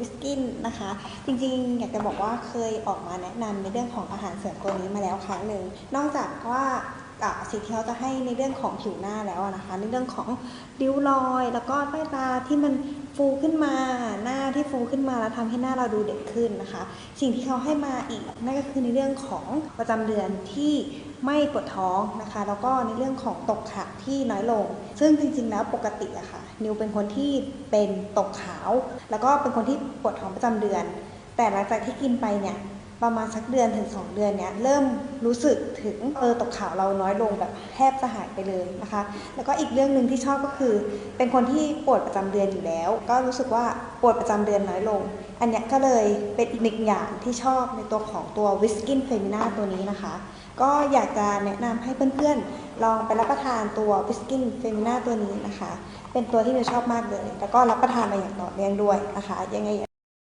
วิสกินนะคะ จริงๆ อยากจะบอกว่าเคยออกมาแนะนำในเรื่องของอาหารเสริมตัวนี้มาแล้วครั้งหนึ่ง นอกจากว่า สิ่งที่เขาจะให้ในเรื่องของผิวหน้าแล้วนะคะ ในเรื่องของริ้วรอย แล้วก็ใต้ตาที่มันฟูขึ้นมา หน้าที่ฟูขึ้นมาแล้วทำให้หน้าเราดูเด็กขึ้นนะคะ สิ่งที่เขาให้มาอีกนั่นก็คือในเรื่องของประจำเดือนที่ไม่ปวดท้องนะคะ แล้วก็ในเรื่องของตกขาวที่น้อยลง ซึ่งจริงๆแล้วปกติอะค่ะ นิวเป็นคนที่เป็นตกขาว แล้วก็เป็นคนที่ปวดท้องประจำเดือน แต่หลังจากที่กินไปเนี่ย ประมาณสักเดือนถึง 2 เดือนเนี่ยเริ่มรู้สึกถึงเออตกขาวเราน้อยลงแบบแทบจะหายไปเลยนะคะ แล้วก็อีกเรื่องหนึ่งที่ชอบก็คือ เป็นคนที่ปวดประจำเดือนอยู่แล้ว ก็รู้สึกว่าปวดประจำเดือนน้อยลง อันเนี้ยก็เลยเป็นอีกหนึ่งอย่างที่ชอบในตัวของตัววิสกินเฟมินาตัวนี้นะคะ ก็อยากจะแนะนำให้เพื่อนๆ ลองไปรับประทานตัววิสกินเฟมินาตัวนี้นะคะ เป็นตัวที่นิวชอบมากเลย แล้วก็รับประทานมาอย่างต่อเนื่องด้วยนะคะยังไง